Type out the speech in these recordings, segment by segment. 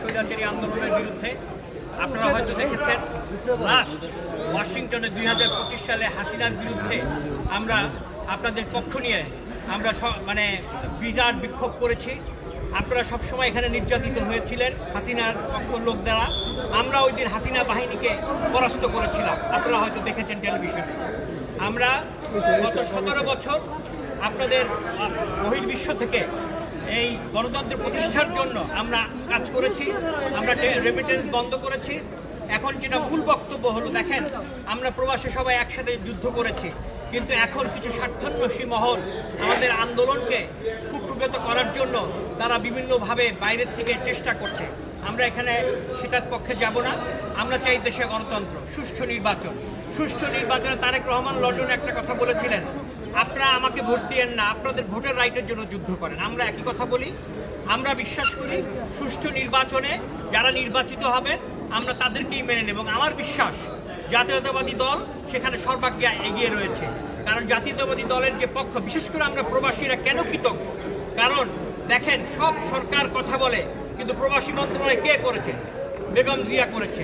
স্বৈরাচারী আন্দোলনের বিরুদ্ধে আপনারা হয়তো দেখেছেন লাস্ট ওয়াশিংটনে দুই হাজার পঁচিশ সালে হাসিনার বিরুদ্ধে আমরা আপনাদের পক্ষ নিয়ে আমরা মানে বিরাট বিক্ষোভ করেছি। আপনারা সবসময় এখানে নির্যাতিত হয়েছিলেন হাসিনার পক্ষ লোক দ্বারা। আমরা ওই দিন হাসিনা বাহিনীকে পরাস্ত করেছিলাম। আপনারা হয়তো দেখেছেন টেলিভিশনে। আমরা গত সতেরো বছর আপনাদের বহির্বিশ্ব থেকে এই গণতন্ত্র প্রতিষ্ঠার জন্য আমরা কাজ করেছি, আমরা রেমিটেন্স বন্ধ করেছি। এখন যেটা মূল বক্তব্য হলো, দেখেন, আমরা প্রবাসে সবাই একসাথে যুদ্ধ করেছি, কিন্তু এখন কিছু স্বার্থান্বেষী মহল আমাদের আন্দোলনকে কুক্ষুগত করার জন্য তারা বিভিন্নভাবে বাইরের থেকে চেষ্টা করছে। আমরা এখানে সেটার পক্ষে যাব না, আমরা চাই দেশে গণতন্ত্র, সুষ্ঠু নির্বাচন। সুষ্ঠু নির্বাচনে তারেক রহমান লন্ডনে একটা কথা বলেছিলেন আপনারা আমাকে ভোট দিয়েন না, আপনাদের ভোটের রাইটের জন্য যুদ্ধ করেন। আমরা একই কথা বলি, আমরা বিশ্বাস করি সুষ্ঠু নির্বাচনে যারা নির্বাচিত হবেন, আমরা তাদেরকেই মেনে নেব। এবং আমার বিশ্বাস, জাতীয়তাবাদী দল সেখানে সর্বাগ্যে এগিয়ে রয়েছে। কারণ জাতীয়তাবাদী দলের যে পক্ষ, বিশেষ করে আমরা প্রবাসীরা কেন কৃতজ্ঞ? কারণ দেখেন, সব সরকার কথা বলে, কিন্তু প্রবাসী মন্ত্রণালয় কে করেছে? বেগম জিয়া করেছে।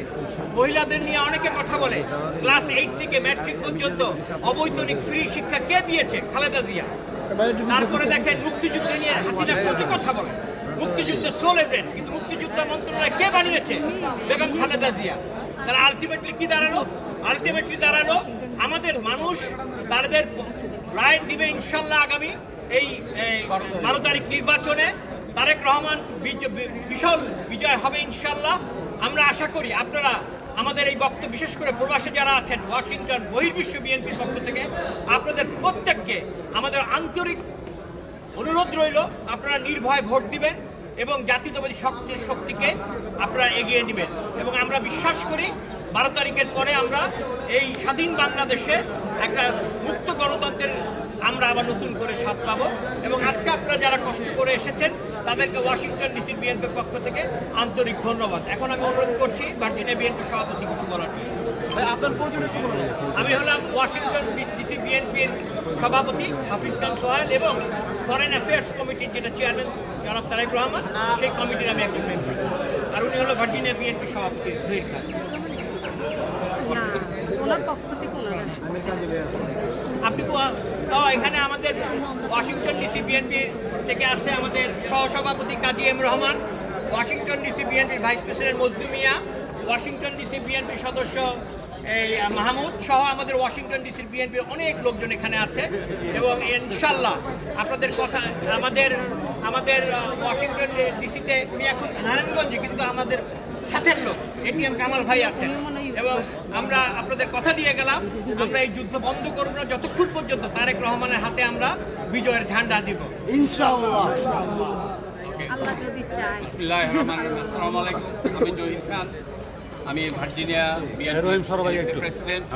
মহিলাদের নিয়ে অনেকে কথা বলে, ক্লাস এইট থেকে ম্যাট্রিক পর্যন্ত অবৈতনিক ফ্রি শিক্ষা কে দিয়েছে? খালেদা জিয়া। তারপরে দেখেন মুক্তিযুদ্ধ নিয়ে হাসিনা কত কথা বলে। মুক্তিযুদ্ধ এজেন্ট কিন্তু মুক্তিযুদ্ধ মন্ত্রণালয় কে বানিয়েছে? বেগম খালেদা জিয়া। তারা আলটিমেটলি কি দাঁড়াল? আলটিমেটলি দাঁড়াল আমাদের মানুষ, তাদের রায় দিবে ইনশাল্লাহ আগামী এই বারো তারিখ নির্বাচনে। তারেক রহমান বিশাল বিজয় হবে ইনশাল্লাহ। আমরা আশা করি আপনারা আমাদের এই বক্তব্য, বিশেষ করে প্রবাসে যারা আছেন, ওয়াশিংটন বহির্বিশ্ব বিএনপির পক্ষ থেকে, আপনাদের প্রত্যেককে আমাদের আন্তরিক অনুরোধ রইল, আপনারা নির্ভয় ভোট দিবেন এবং জাতীয়তাবাদী শক্তির শক্তিকে আপনারা এগিয়ে নেবেন। এবং আমরা বিশ্বাস করি, বারো তারিখের পরে আমরা এই স্বাধীন বাংলাদেশে একটা মুক্ত গণতন্ত্রের আমরা আবার নতুন করে স্বাদ পাবো। এবং আজকে আপনারা যারা কষ্ট করে এসেছেন তাদেরকে ওয়াশিংটন ডিসি বিএনপির পক্ষ থেকে আন্তরিক ধন্যবাদ। এখন আমি অনুরোধ করছি ভার্জিনিয়া বিএনপি সভাপতি কিছু বলার জন্য। আপনার? আমি হলাম ওয়াশিংটন ডিসি বিএনপির সভাপতি হাফিজ খান সোহেল এবং ফরেন অ্যাফেয়ার্স কমিটির যেটা চেয়ারম্যান জনাব তারেক রহমান সেই কমিটির আমি একজন মেম্বার আর উনি হলো ভার্জিনিয়া বিএনপি সভাপতি জহির খান। না ওনার পক্ষ থেকে ওনারা আপনি তো এখানে আমাদের ওয়াশিংটন ডিসি বিএনপি থেকে আছে আমাদের সহসভাপতি Kazi M Rahman, Washington DC বিএনপির vice president Mozdu Miah, Washington DC বিএনপির সদস্য, এই, মাহমুদ সহ আমাদের ওয়াশিংটন ডিসির বিএনপির অনেক লোকজন এখানে আছে এবং ইনশাল্লাহ আপনাদের কথা, আমাদের আমাদের ওয়াশিংটন ডিসিতে এখন নারায়ণগঞ্জে, কিন্তু আমাদের সাথের লোক এটিএম কামাল ভাই আছেন। এবং আমরা আপনাদের কথা দিয়ে গেলাম আমরা এই যুদ্ধ বন্ধ করব না যতক্ষণ পর্যন্ত তারেক রহমানের হাতে আমরা বিজয়ের ঝান্ডা দিব। ইনশাআল্লাহ। আল্লাহ যদি চায়। বিসমিল্লাহ রহমান আসসালামু আলাইকুম। আমি জহির খান। আমি ভার্জিনিয়া রহিম সরবাই প্রেসিডেন্ট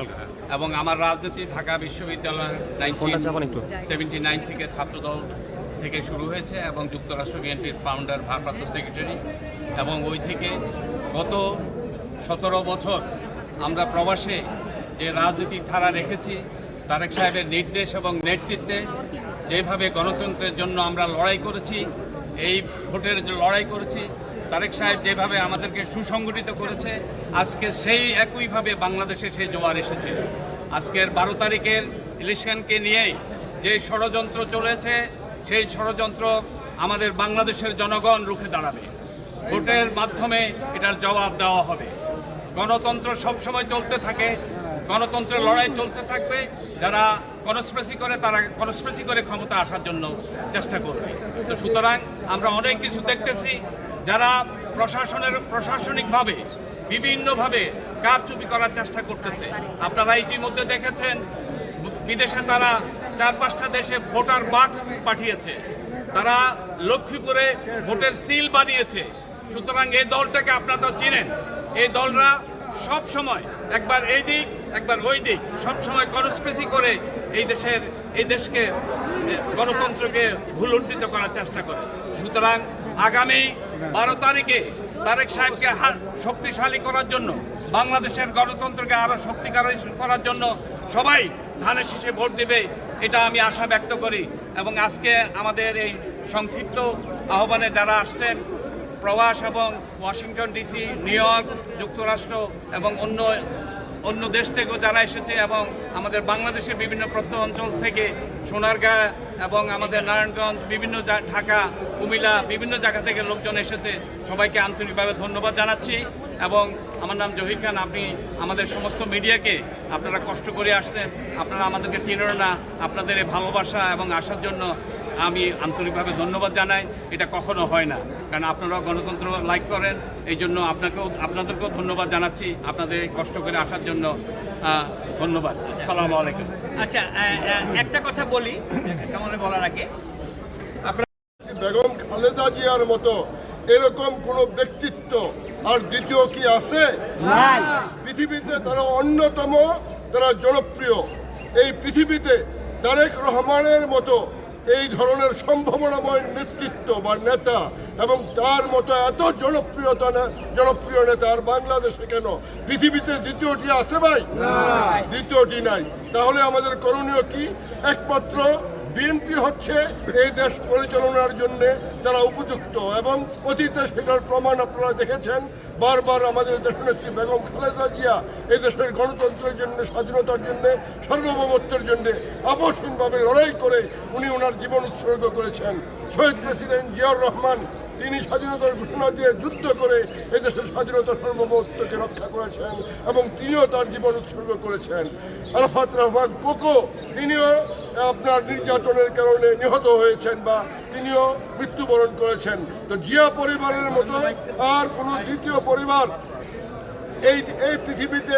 এবং আমার রাজনীতি ঢাকা বিশ্ববিদ্যালয়ের ফোনটা সেভেন্টি নাইন থেকে ছাত্রদল থেকে শুরু হয়েছে এবং যুক্তরাষ্ট্র বিএনপির ফাউন্ডার ভারপ্রাপ্ত সেক্রেটারি এবং ওই থেকে গত সতেরো বছর আমরা প্রবাসে যে রাজনৈতিক ধারা রেখেছি, তারেক সাহেবের নির্দেশ এবং নেতৃত্বে যেভাবে গণতন্ত্রের জন্য আমরা লড়াই করেছি, এই ভোটের লড়াই করেছি, তারেক সাহেব যেভাবে আমাদেরকে সুসংগঠিত করেছে, আজকে সেই একইভাবে বাংলাদেশে সেই জোয়ার এসেছে। আজকের বারো তারিখের ইলেকশনকে নিয়েই যে ষড়যন্ত্র চলেছে, সেই ষড়যন্ত্র আমাদের বাংলাদেশের জনগণ রুখে দাঁড়াবে। ভোটের মাধ্যমে এটার জবাব দেওয়া হবে। গণতন্ত্র সবসময় চলতে থাকে, গণতন্ত্রের লড়াই চলতে থাকবে, যারা কনস্পেসি করে তারা কনস্পেসি করে ক্ষমতা আসার জন্য চেষ্টা করবে। তো সুতরাং আমরা অনেক কিছু দেখতেছি, যারা প্রশাসনের, প্রশাসনিকভাবে, বিভিন্নভাবে কারচুপি করার চেষ্টা করতেছে। আপনারা ইতিমধ্যে দেখেছেন, বিদেশে তারা চার পাঁচটা দেশে ভোটার বাক্স পাঠিয়েছে। তারা লক্ষ্মীপুরে ভোটের সিল বানিয়েছে। সুতরাং এই দলটাকে আপনারা তো চিনেন। এই দলরা সব সময়, একবার এই দিক, একবার ওই দিক, সব সময় কনস্পেসি করে এই দেশের, এই দেশকে গণতন্ত্রকে ভুলুণ্ঠিত করার চেষ্টা করে। সুতরাং আগামী বারো তারিখে তারেক সাহেবকে শক্তিশালী করার জন্য, বাংলাদেশের গণতন্ত্রকে আরও শক্তিকারী করার জন্য সবাই ধানে শীষে ভোট দেবে, এটা আমি আশা ব্যক্ত করি। এবং আজকে আমাদের এই সংক্ষিপ্ত আহ্বানে যারা আসছেন প্রবাস এবং ওয়াশিংটন ডিসি, নিউ ইয়র্ক, যুক্তরাষ্ট্র এবং অন্য অন্য দেশ থেকেও যারা এসেছে এবং আমাদের বাংলাদেশের বিভিন্ন প্রত্যন্ত অঞ্চল থেকে সোনারগাঁ এবং আমাদের নারায়ণগঞ্জ, বিভিন্ন ঢাকা, কুমিল্লা, বিভিন্ন জায়গা থেকে লোকজন এসেছে। সবাইকে আন্তরিকভাবে ধন্যবাদ জানাচ্ছি এবং আমার নাম জহির খান। আপনি আমাদের সমস্ত মিডিয়াকে আপনারা কষ্ট করে আসছেন। আপনারা আমাদেরকে চিনেন না। আপনাদের ভালোবাসা এবং আসার জন্য আমি আন্তরিকভাবে ধন্যবাদ জানাই। এটা কখনো হয় না। কারণ আপনারা গণতন্ত্র লাইক করেন এই জন্য আপনাকেও আপনাদেরকেও ধন্যবাদ জানাচ্ছি আপনাদের কষ্ট করে আসার জন্য। ধন্যবাদ। সালামু আলাইকুম। আচ্ছা একটা কথা বলি কেমন বলার আগে। বেগম খালেদা জিয়ার মতো এরকম কোন ব্যক্তিত্ব আর দ্বিতীয় কি আছে? পৃথিবীতে তারা অন্যতম তারা জনপ্রিয়। এই পৃথিবীতে তারেক রহমানের মতো এই ধরনের সম্ভাবনাময় নেতৃত্ব বা নেতা এবং তার মতো এত জনপ্রিয়তা না- জনপ্রিয় নেতা আর বাংলাদেশে কেন? পৃথিবীতে দ্বিতীয়টি আছে ভাই? দ্বিতীয়টি নাই। তাহলে আমাদের করণীয় কি? একমাত্র বিএনপি হচ্ছে এই দেশ পরিচালনার জন্য তারা উপযুক্ত এবং অতীতে সেটার প্রমাণ আপনারা দেখেছেন। বারবার আমাদের দেশনেত্রী বেগম খালেদা জিয়া এই দেশের গণতন্ত্রের জন্য, স্বাধীনতার জন্য, সার্বভৌমত্বের জন্য আপসহীনভাবে লড়াই করে উনি ওনার জীবন উৎসর্গ করেছেন। শহীদ প্রেসিডেন্ট জিয়াউর রহমান তিনি স্বাধীনতার ঘোষণা দিয়ে যুদ্ধ করে এদেশের স্বাধীনতা সার্বভৌমত্বকে রক্ষা করেছেন এবং তিনিও তার জীবন উৎসর্গ করেছেন। আরাফাত রহমান কোকো, তিনিও আপনার নির্যাতনের কারণে নিহত হয়েছেন বা তিনিও মৃত্যুবরণ করেছেন। তো জিয়া পরিবারের মতো আর কোনো দ্বিতীয় পরিবার এই এই পৃথিবীতে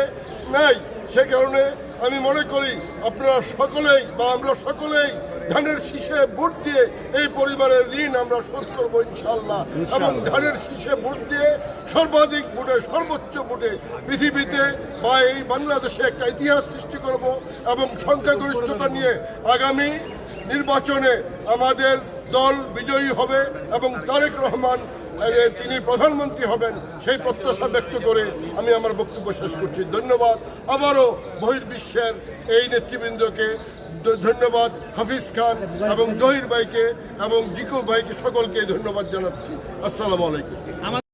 নাই। সে কারণে আমি মনে করি আপনারা সকলেই বা আমরা সকলেই ধানের শীষে ভোট দিয়ে এই পরিবারের ঋণ আমরা শোধ করব ইনশাল্লাহ। এবং ধানের শীষে ভোট দিয়ে সর্বাধিক ভোটে সর্বোচ্চ ভোটে পৃথিবীতে বা এই বাংলাদেশে একটা ইতিহাস সৃষ্টি করব এবং সংখ্যাগরিষ্ঠতা নিয়ে আগামী নির্বাচনে আমাদের দল বিজয়ী হবে এবং তারেক রহমান তিনি প্রধানমন্ত্রী হবেন, সেই প্রত্যাশা ব্যক্ত করে আমি আমার বক্তব্য শেষ করছি। ধন্যবাদ। আবারও বহির্বিশ্বের এই নেতৃবৃন্দকে ধন্যবাদ হাফিজ খান এবং জহির ভাইকে এবং জিকু ভাইকে সকলকে ধন্যবাদ জানাচ্ছি। আসসালামু আলাইকুম।